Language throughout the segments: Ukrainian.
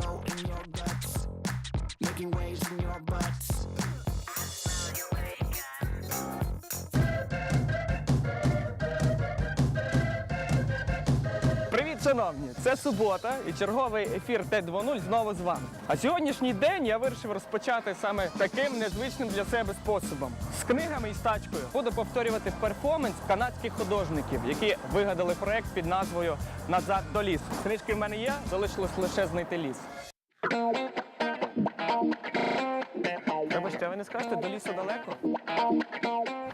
hollow in your guts, making waves in your butts. Привіт, шановні! Це субота і черговий ефір Т-2.0 знову з вами. А сьогоднішній день я вирішив розпочати саме таким незвичним для себе способом. Книгами і з тачкою буду повторювати перформанс канадських художників, які вигадали проект під назвою Назад до лісу. Книжки в мене є, залишилось лише знайти ліс. Вибачте, а ви не скажете до лісу далеко?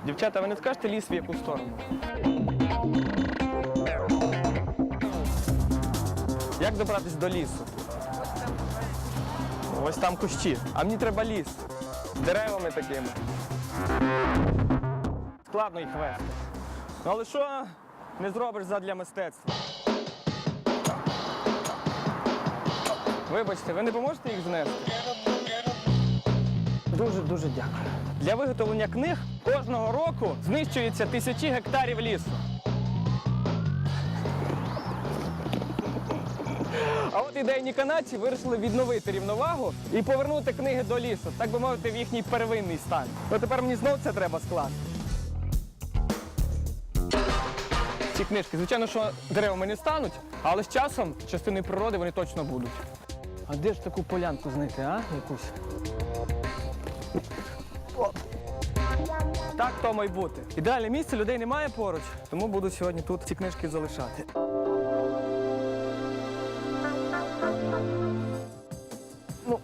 Дівчата, ви не скажете ліс в яку сторону? Як добратись до лісу? Ось там кущі. А мені треба ліс. Деревами такими. Складно їх вести. Ну але що не зробиш задля мистецтва? Вибачте, ви не поможете їх знести? Дуже дуже дякую. Для виготовлення книг кожного року знищується тисячі гектарів лісу. Ідейні канадці вирішили відновити рівновагу і повернути книги до лісу, так би мовити, в їхній первинний стан. Ну тепер мені знову це треба скласти. Ці книжки, звичайно, що деревами не стануть, але з часом частиною природи вони точно будуть. А де ж таку полянку знайти, а? Якусь? О. Так тому й бути. Ідеальне місце людей немає поруч, тому буду сьогодні тут ці книжки залишати.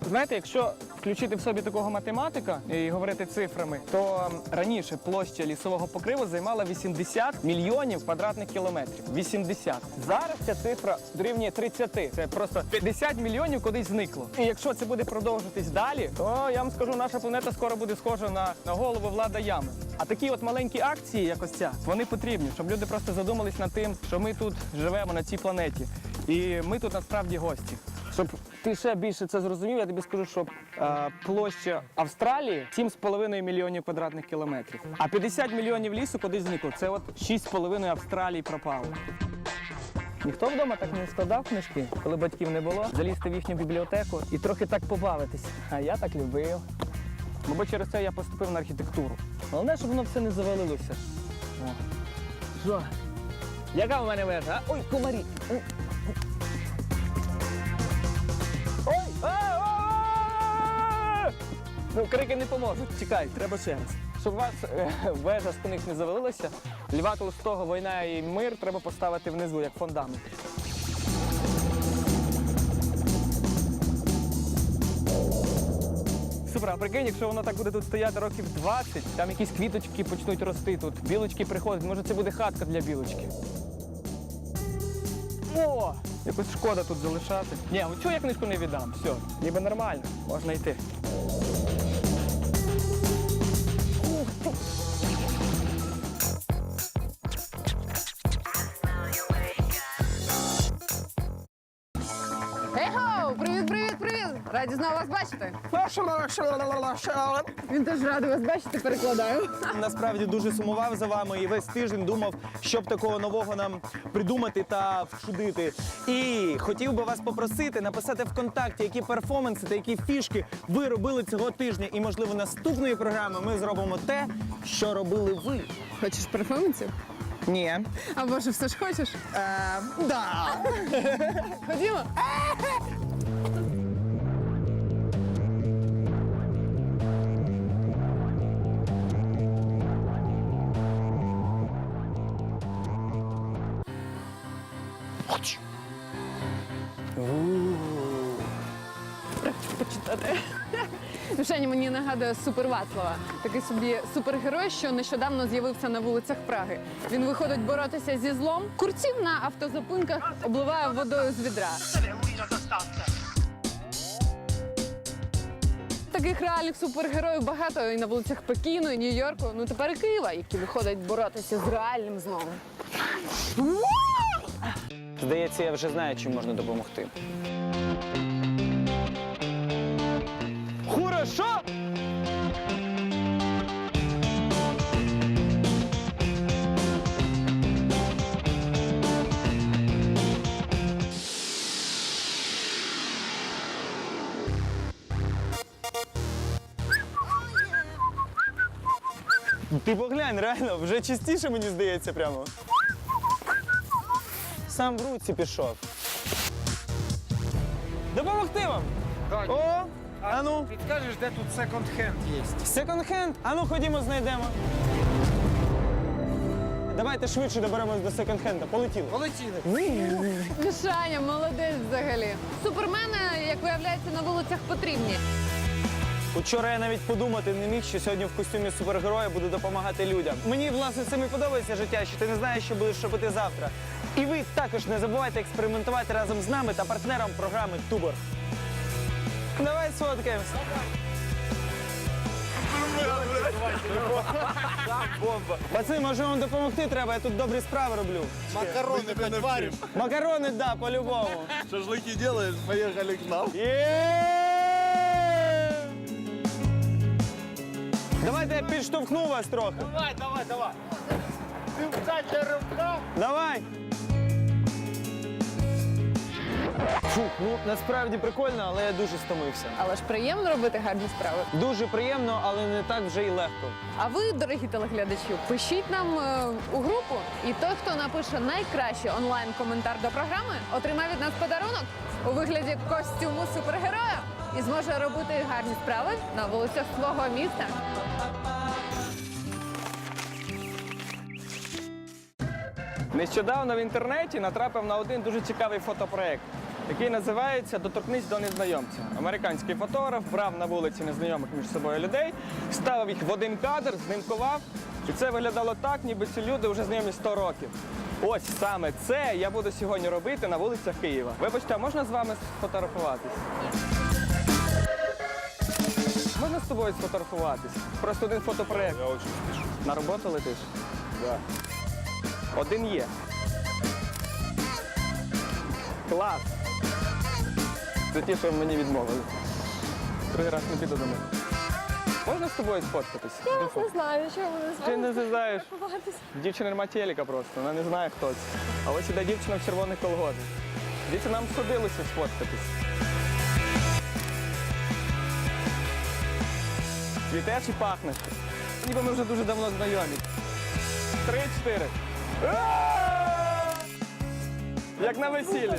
Знаєте, якщо включити в собі такого математика і говорити цифрами, то раніше площа лісового покриву займала 80 мільйонів квадратних кілометрів. 80. Зараз ця цифра дорівнює 30. Це просто 50 мільйонів кудись зникло. І якщо це буде продовжуватись далі, то я вам скажу, наша планета скоро буде схожа на, на голову влада ями. А такі от маленькі акції, як ось ця, вони потрібні, щоб люди просто задумались над тим, що ми тут живемо на цій планеті. І ми тут насправді гості. Щоб ти ще більше це зрозумів, я тобі скажу, що е, площа Австралії 7,5 мільйонів квадратних кілометрів. А 50 мільйонів лісу кудись зникло. Це от 6,5 Австралії пропало. Ніхто вдома так не складав книжки, коли батьків не було, залізти в їхню бібліотеку і трохи так побавитись. А я так любив. Бо через це я поступив на архітектуру. Головне, щоб воно все не завалилося. О. Що? Яка у мене вежа? Ой, комарі! Ну, крики не поможуть. Чекай, треба ще раз. Щоб у вас е, вежа з книг не завалилася, Льва Толстого війна і мир треба поставити внизу, як фундамент. Супер, а прикинь, якщо воно так буде тут стояти років 20, там якісь квіточки почнуть рости тут, білочки приходять, може це буде хатка для білочки. О! Якось шкода тут залишати. Ні, чого я книжку не віддам? Все, ніби нормально, можна йти. Знову вас бачити. Він теж радий вас бачити, перекладаю. Насправді дуже сумував за вами і весь тиждень думав, що б такого нового нам придумати та вчудити. І хотів би вас попросити написати в контакті, які перформанси та які фішки ви робили цього тижня. І, можливо, наступної програми ми зробимо те, що робили ви. Хочеш перформансів? Ні. А може, все ж хочеш? Е, да. Ходімо. Женя мені нагадує Супер Вацлава, такий собі супергерой, що нещодавно з'явився на вулицях Праги. Він виходить боротися зі злом. Курців на автозапинках обливає водою з відра. Таких реальних супергероїв багато і на вулицях Пекіну, і Нью-Йорку, ну тепер і Києва, які виходять боротися з реальним злом. Здається, я вже знаю, чим можна допомогти. Хорошо? Ну, ти поглянь, реально, вже частіше мені здається, прямо. Сам в руці пішов. Допомогти вам! Так. О! А ну, Підкажеш, де тут секонд-хенд є? секонд-хенд. А ну ходімо, знайдемо. Давайте швидше доберемось до секонд-хенда. Полетіли. Полетіли. Мішаня, молодець взагалі. Супермени, як виявляється, на вулицях потрібні. Учора я навіть подумати не міг, що сьогодні в костюмі супергероя буду допомагати людям. Мені власне цим і подобається життя, що ти не знаєш, що будеш робити завтра. І ви також не забувайте експериментувати разом з нами та партнером програми Тубор. Давай сфоткаємося. Пацани, може вам допомогти треба, я тут добрі справи роблю. Макароны хоть варишь? Макарони, да, по-любому. Шашлыки делаешь? Поехали к нам. Є! Давайте я підштовхну вас трохи. Давай, давай, давай. Ты встань для рывка. Давай! Фух, ну насправді прикольно, але я дуже стомився. Але ж приємно робити гарні справи. Дуже приємно, але не так вже й легко. А ви, дорогі телеглядачі, пишіть нам е, у групу, і той, хто напише найкращий онлайн-коментар до програми, отримає від нас подарунок у вигляді костюму супергероя і зможе робити гарні справи на вулицях свого міста. Нещодавно в інтернеті натрапив на один дуже цікавий фотопроект, який називається Доторкнись до незнайомця. Американський фотограф брав на вулиці незнайомих між собою людей, ставив їх в один кадр, знімкував. І це виглядало так, ніби ці люди вже знайомі 100 років. Ось саме це я буду сьогодні робити на вулицях Києва. Вибачте, а можна з вами сфотографуватись? Можна з тобою сфотографуватись? Просто один фотопроект. Я очень спешу. На роботу летиш? Да. Один є. Клас. Це ті, що мені відмовили. Другий раз не піду до них. Можна з тобою сфоткатись? Я Не знаю, що вони з Ти не знаєш. Дівчина нема телека просто, вона не знає, хто це. А ось іде дівчина в червоних колготах. Дивіться, нам сходилося сфоткатись. Цвітеш і пахнеш. Ніби ми вже дуже давно знайомі. Три-чотири. Як на весіллі.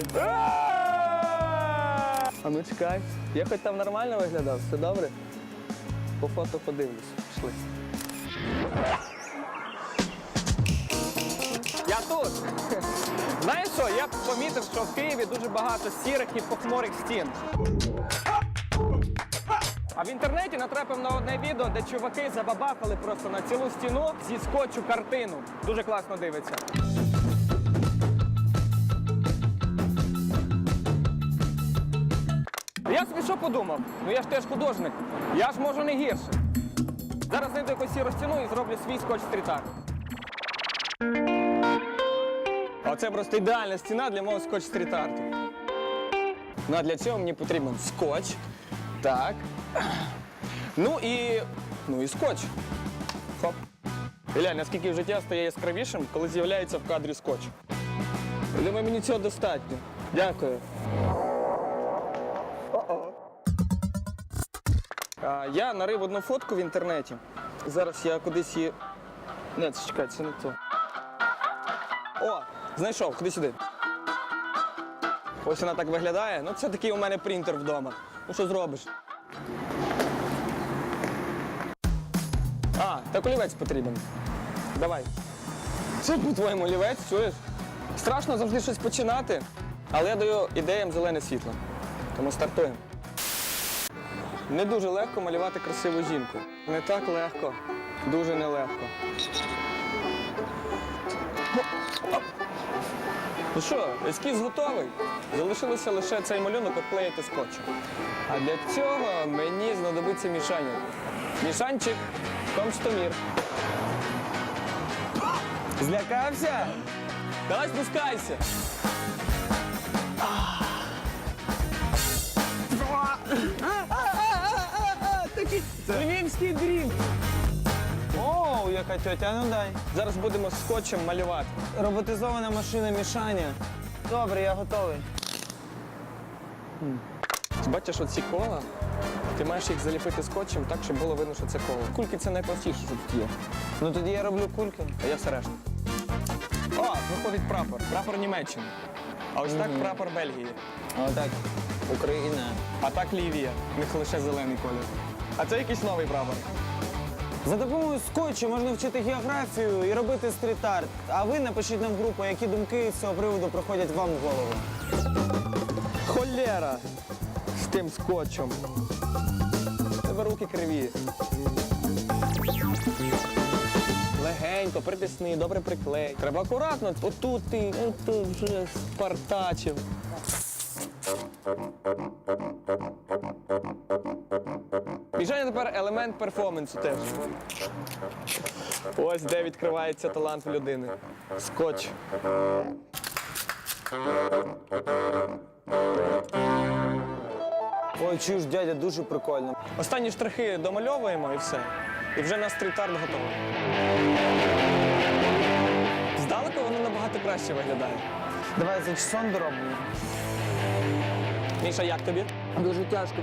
А! Ну чекай. Я хоч там нормально виглядав, все добре? По фото подивлюсь. Пішли. Я тут. Знаєш що, я помітив, що в Києві дуже багато сірих і похмурих стін. А в інтернеті натрапив на одне відео, де чуваки забабахали просто на цілу стіну зі скотчу картину. Дуже класно дивиться. Я собі що подумав? Ну я ж теж художник. Я ж можу не гірше. Зараз знайду якусь сіру стіну і зроблю свій скотч стрітар. Оце просто ідеальна стіна для мого скотч стріт-арту. Ну а для цього мені потрібен скотч. Так. Ну і. Ну і скотч. Хоп. Глянь, наскільки життя стає яскравішим, коли з'являється в кадрі скотч. Думаю, мені цього достатньо. Дякую. Я нарив одну фотку в інтернеті. Зараз я кудись її. Не, це чекай, це не то. О, знайшов, ходи сюди. Ось вона так виглядає. Ну, це такий у мене принтер вдома. Ну що зробиш? А, так олівець потрібен. Давай. Це по-твоєму олівець, чуєш? Страшно завжди щось починати, але я даю ідеям зелене світло. Тому стартуємо. Не дуже легко малювати красиву жінку. Не так легко, дуже нелегко. Ну що, ескіз готовий. Залишилося лише цей малюнок обклеїти скотчем. А для цього мені знадобиться мішання. Мішанчик, комстомір. Злякався? Давай спускайся. Львівський дрім. Оу, яка тьотя, ну дай. Зараз будемо скотчем малювати. Роботизована машина мішання. Добре, я готовий. Бачиш оці кола? Ти маєш їх заліпити скотчем так, щоб було видно, що це коло. Кульки це найпростіше, що тут є. Ну тоді я роблю кульки. А я все решта. О, виходить прапор. Прапор Німеччини. А ось так прапор Бельгії. А Отак. Україна. А так Лівія. У них лише зелений колір. А це якийсь новий прапор. За допомогою скотчу можна вчити географію і робити стріт-арт. А ви напишіть нам в групу, які думки з цього приводу приходять вам в голову. Холєра! З тим скотчем. Тебе руки криві. Легенько, притисни, добре приклей. Треба акуратно, отут ти, отут вже спартачив. І тепер елемент перформансу теж. Ось де відкривається талант в людини. Скотч. Ой, чуєш, дядя, дуже прикольно. Останні штрихи домальовуємо і все. І вже наш стріт-арт готовий. Здалеку воно набагато краще виглядає. Давай за часом доробимо. Міша, як тобі? Дуже тяжко.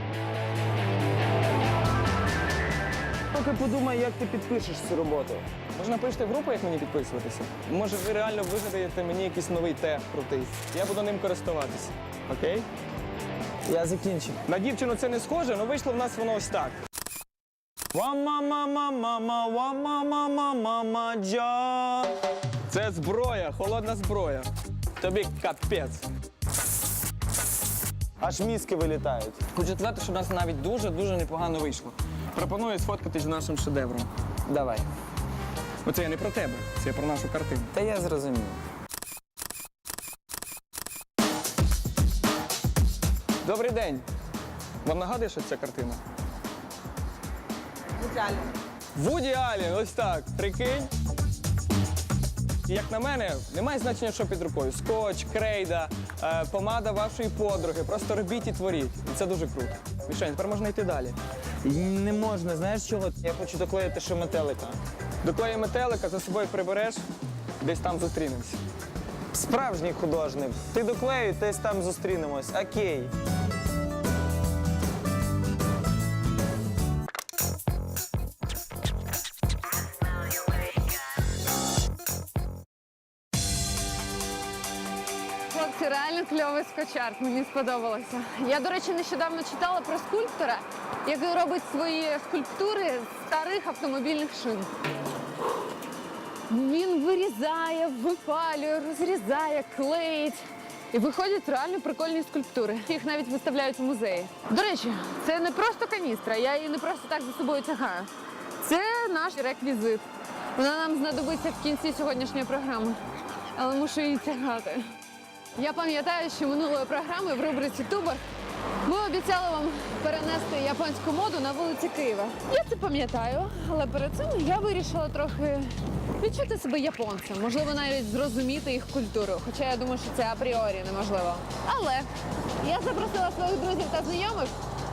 Поки подумай, як ти підпишеш цю роботу. Може напишете в групу, як мені підписуватися? Може, ви реально вигадаєте мені якийсь новий тег крутий. Я буду ним користуватися. Окей? Я закінчив. На дівчину це не схоже, але вийшло в нас воно ось так. Ва-ма-ма-ма-ма-ма, ва-ма-ма-ма-ма-ма, джа. Це зброя, холодна зброя. Тобі капець. Аж мізки вилітають. Хочу сказати, що в нас навіть дуже-дуже непогано вийшло. Пропоную сфоткатись з нашим шедевром. Давай. Оце я не про тебе, це я про нашу картину. Та я зрозумів. Добрий день. Вам нагадує, що ця картина? Вуді Аллен. Вуді Аллен, ось так. Прикинь. Як на мене, немає значення, що під рукою. Скотч, крейда, е, помада вашої подруги. Просто робіть і творіть. І це дуже круто. Мішень, тепер можна йти далі. Не можна, знаєш чого? Я хочу доклеїти ще метелика. Доклею метелика, за собою прибереш, десь там зустрінемось. Справжній художник. Ти доклеюй, десь там зустрінемось. Окей. Кльовий мені сподобалося. Я, до речі, нещодавно читала про скульптора, який робить свої скульптури з старих автомобільних шин. Він вирізає, випалює, розрізає, клеїть. І виходять реально прикольні скульптури. Їх навіть виставляють в музеї. До речі, це не просто каністра, я її не просто так за собою тягаю. Це наш реквізит. Вона нам знадобиться в кінці сьогоднішньої програми, але мушу її тягати. Я пам'ятаю, що минулої програми в рубриці Тубор ми обіцяли вам перенести японську моду на вулиці Києва. Я це пам'ятаю, але перед цим я вирішила трохи відчути себе японцем, можливо, навіть зрозуміти їх культуру. Хоча я думаю, що це апріорі неможливо. Але я запросила своїх друзів та знайомих,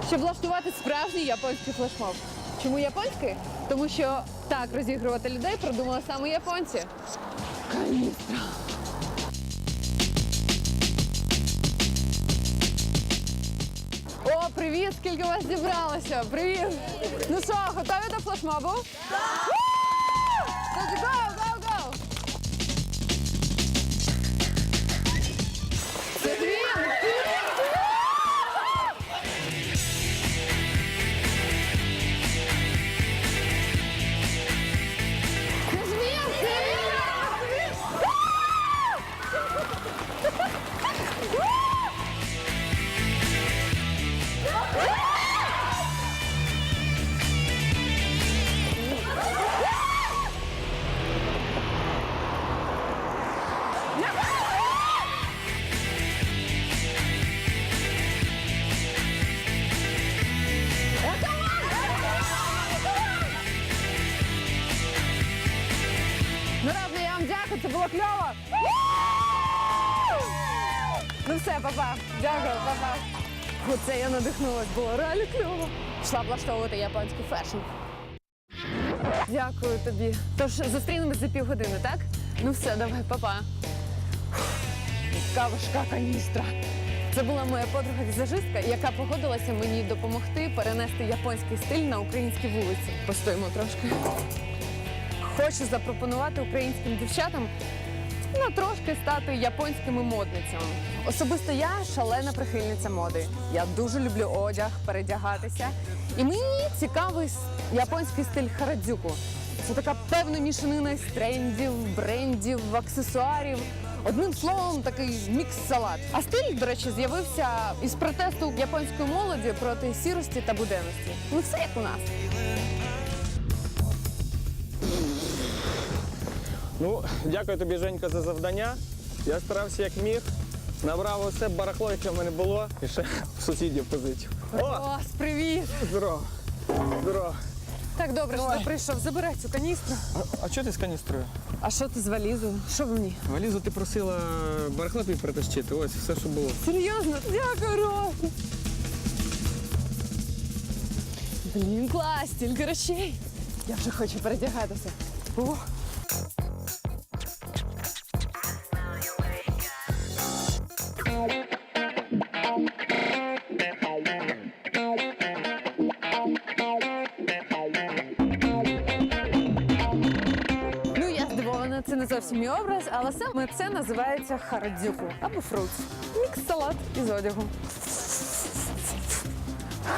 щоб влаштувати справжній японський флешмоб. Чому японський? Тому що так розігрувати людей придумали саме японці. Каністра. Привіт! Скільки вас зібралося? Привіт! Ну що, готові до флешмобу? Так! Все, папа. Дякую, папа. Оце я надихнулась, було реально кльово. Пішла влаштовувати японський фешн. Дякую тобі. Тож зустрінемось за півгодини, так? Ну все, давай, папа. Яка важка каністра. Це була моя подруга-візажистка, яка погодилася мені допомогти перенести японський стиль на українські вулиці. Постоїмо трошки. Хочу запропонувати українським дівчатам ну, трошки стати японськими модницями. Особисто я шалена прихильниця моди. Я дуже люблю одяг, передягатися. І мені цікавий японський стиль харадзюку. Це така певна мішанина з трендів, брендів, аксесуарів. Одним словом, такий мікс-салат. А стиль, до речі, з'явився із протесту японської молоді проти сірості та буденності. Ну все як у нас. Ну, дякую тобі, Женька, за завдання. Я старався як міг. Набрав усе барахло, яке в мене було, і ще в сусідів позичив. О, Клас, привіт! здорово. Здорово. Так добре, що ти прийшов. Забирай цю каністру. А, а чого ти з каністрою? А що ти з валізою? Що в ній? Валізу ти просила барахло тобі притащити. Ось все, що було. Серйозно? Дякую, Ром. Блін, клас, стільки речей. Я вже хочу передягатися. О. але саме це називається харадзюку або фрукт. Мікс-салат із одягу.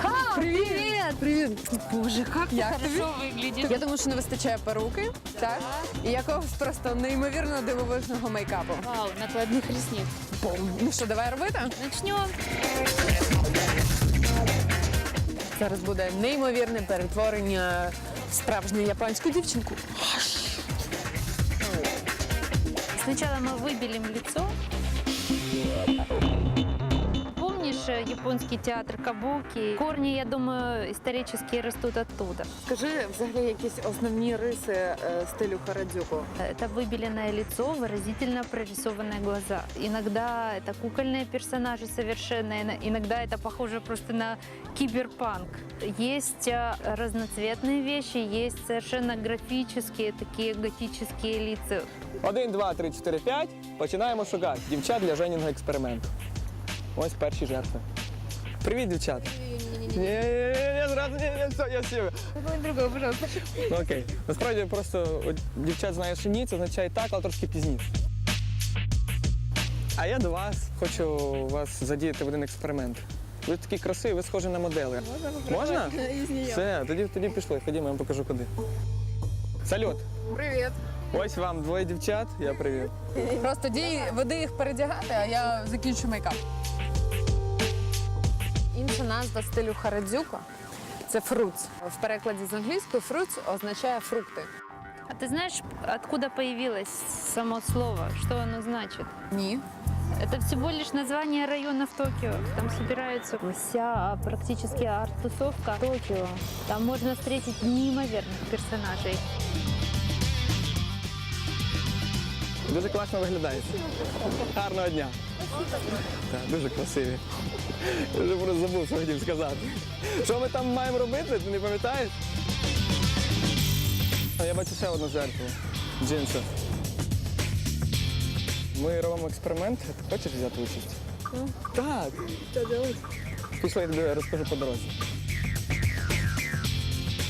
Ха, привіт! Привіт! Боже, как ты Як тобі? хорошо выглядишь. Я думаю, що не вистачає перуки, так? І якогось просто неймовірно дивовижного мейкапу. Вау, накладных ресниц. Бум. Ну що, давай робити? Начнем. Зараз буде неймовірне перетворення в справжню японську дівчинку. Сначала мы выбелим лицо Помнишь э, японский театр Кабуки? Корни, я думаю, исторические растут оттуда. Скажи взагалі якісь основні риси е, стилю харадзюку. Это выбеленное лицо, выразительно прорисованные глаза. Иногда это кукольные персонажи совершенно, ино- иногда это похоже просто на киберпанк. Есть э, разноцветные вещи, есть совершенно графические, такие готические лица. Один, два, три, чотири, п'ять. Починаємо шукати дівчат для Женіного експерименту. Ось перші жертви. Привіт, дівчата. Ні, ні, ні, ні, зразу, ні, все, я сів. Другого, пожалуйста. Ну окей. Насправді просто дівчат знає, що ні, це означає так, але трошки пізніше. А я до вас хочу вас задіяти в один експеримент. Ви такі красиві, ви схожі на модели. Можна? Все, тоді, тоді пішли. Ходімо, я вам покажу куди. Салют! Привіт. Ось вам двоє дівчат, я привів. Просто дій, веди їх передягати, а я закінчу мейкап. Інша назва стилю харадзюко це фруц. В перекладі з англійської фруц означає фрукти. А ты знаешь, откуда появилось само слово? Что оно значит? Ні. Это всего лишь название района в Токио. Там собираются вся практически арт-тусовка Токио. Там можно встретить неимоверных персонажей. Дуже класно виглядаєте. Гарного дня. Так, дуже красиві. Я вже просто забув, що хотів сказати. Що ми там маємо робити, ти не пам'ятаєш? А Я бачу ще одну жертву. Джинсу. Ми робимо експеримент. Ти хочеш взяти участь? Так. Пішли, я тобі розкажу по дорозі.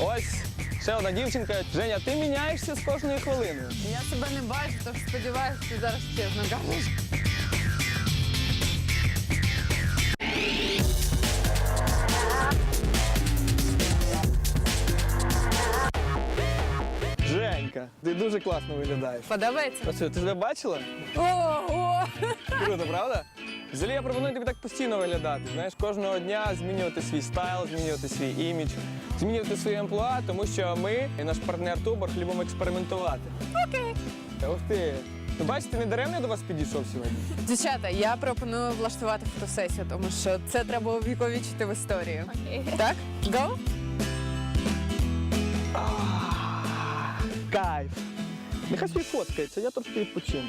Ось ще одна дівчинка. Женя, ти міняєшся з кожною хвилиною. Я себе не бачу, тож сподіваюся, ти зараз чесно кажеш. Женька, ти дуже класно виглядаєш. Подобається? А що, ти себе бачила? Ого! Круто, правда? Взагалі я пропоную тобі так постійно виглядати. Знаєш, кожного дня змінювати свій стайл, змінювати свій імідж, змінювати свої амплуа, тому що ми і наш партнер Тубор любимо експериментувати. Окей. Ух ти. Ну, бачите, не даремно я до вас підійшов сьогодні. Дівчата, я пропоную влаштувати фотосесію, тому що це треба увіковічити в історію. Так? Go? Кайф. Нехай собі фоткається, я трошки відпочину.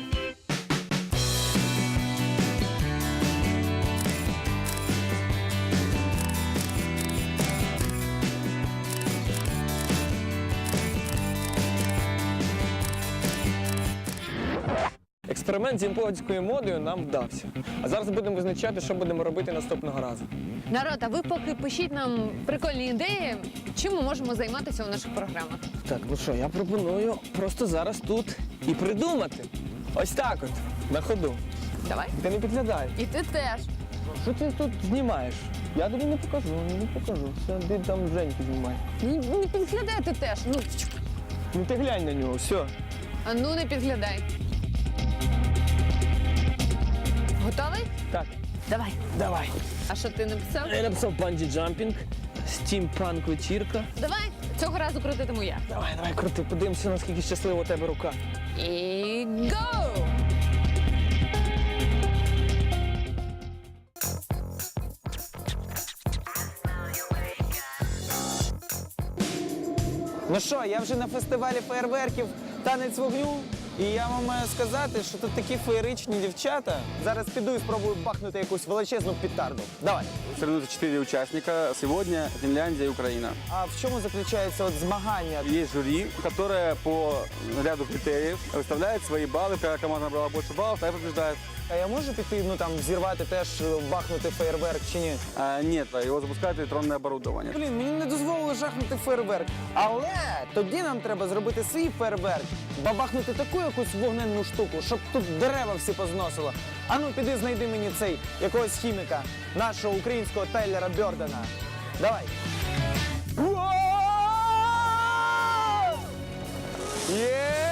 Експеримент з імпортською модою нам вдався. А зараз будемо визначати, що будемо робити наступного разу. Народ, а ви поки пишіть нам прикольні ідеї, чим ми можемо займатися у наших програмах. Так, ну що, я пропоную просто зараз тут і придумати. Ось так от, на ходу. Давай. Ти не підглядай. І ти теж. Що ти тут знімаєш? Я тобі не покажу, не покажу. Все, ти там Женьки знімай. Ну, не підглядай ти теж. Ну, Ну ти глянь на нього, все. а ну не підглядай. Готовий? Так, Давай. давай. А що ти написав? Я написав банджі джампінг, стімпанк вечірка. Давай. Цього разу крутитиму я. Давай, давай, крути, подивимося, наскільки щаслива у тебе рука. І гоу! Ну що, я вже на фестивалі феєрверків танець вогню. І я вам маю сказати, що тут такі феєричні дівчата. Зараз піду і спробую бахнути якусь величезну петарду. Давай. Соревнуются четыре участника. Сегодня Финляндия и Украина. А в чому заключається от змагання? Есть жюри, которое по ряду критериев выставляет свои баллы. Какая команда набрала больше баллов, та и побеждает. А я можу піти, ну там взірвати теж бахнути феєрверк чи ні? А, нет, его запускает электронное оборудование. Блін, мені не дозволили жахнути фейерверк. Але тоді нам треба зробити свій фейерверк, бабахнути таку якусь вогненну штуку, щоб тут дерева всі позносило. Ану, піди знайди мені цей якогось хіміка, нашого українського Тайлера Бьордена. Давай. Уа! Є!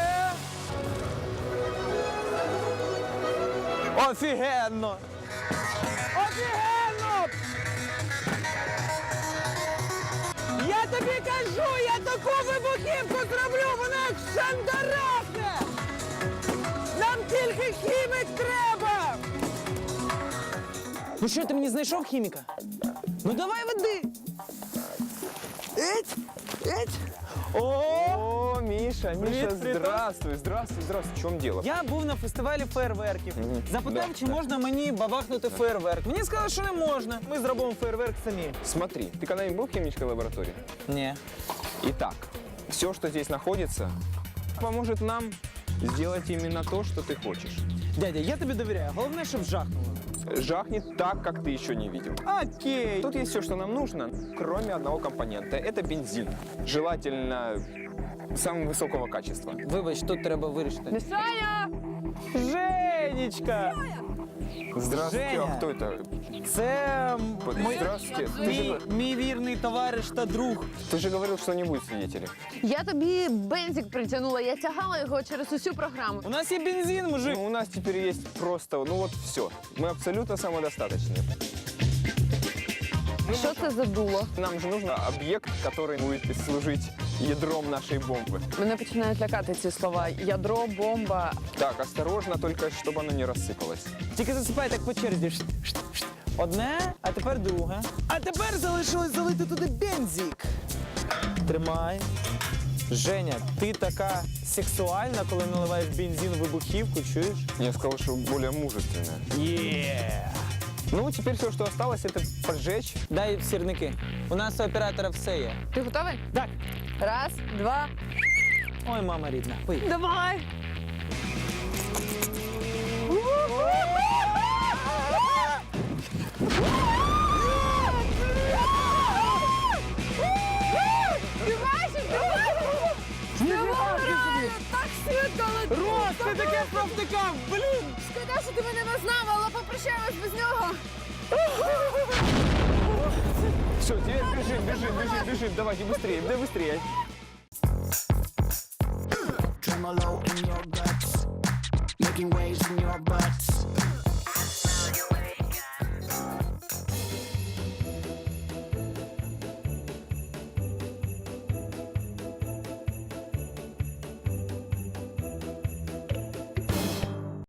Офігенно! Офігенно! Я тобі кажу, я таку вибухівку зроблю, вона як шандарахне! Нам тільки хімік треба! Ну що, ти мені знайшов хіміка? Ну давай веди! Еть! Еть! О! О, Міша, Міша, Привіт, привіт. здравствуй, здравствуй, здравствуй. В чому діло? Я був на фестивалі фейерверків. Запитав, Да, чи да. можна мені бабахнути фейерверк. Мені сказали, що не можна. Ми зробимо фейерверк самі. Смотри, ты когда-нибудь был в химической лаборатории? Ні. Итак, все, что здесь находится, поможет нам сделать именно то, что ты хочешь. Дядя, я тобі довіряю. Головне, щоб жахнуло. Жахнет так, как ты еще не видел. Окей. Тут есть все, что нам нужно, кроме одного компонента. Это бензин. Желательно самого высокого качества. Вибач, тут треба вирішити. Саня! Женечка! Здравствуйте, Женя. а кто это? Це м, Под- мой- Здравствуйте. Ты мій, же, мій вірний товариш та друг. ты же говорил, что не будет свидетелей. Я тобі бензик притягнула, я тягала його через усю програму. У нас є бензин, мужик. Ну, у нас теперь есть просто, ну вот все. Мы абсолютно самодостаточные. Що це за дуло? Нам же нужен объект, который будет служить ядром нашей бомбы. Мене починають лякати ці слова. Ядро, бомба. Так, осторожно, только чтобы оно не рассыпалось. Тільки засипай так по черзі. Шт, шт, шт. Одне, а тепер друге. А тепер залишилось залити туди бензик. Тримай. Женя, ти така сексуальна, коли наливаєш бензин в вибухівку, чуєш? Я сказал, что более мужественное. Є. Ну, теперь все, что осталось, это поджечь. Дай сірники. У нас у оператора все є. Ти готовий? Так. Раз, два. Ой, мама рідна. Поїхали. Давай! Бежим, бежим. Давайте быстрее, да быстрее.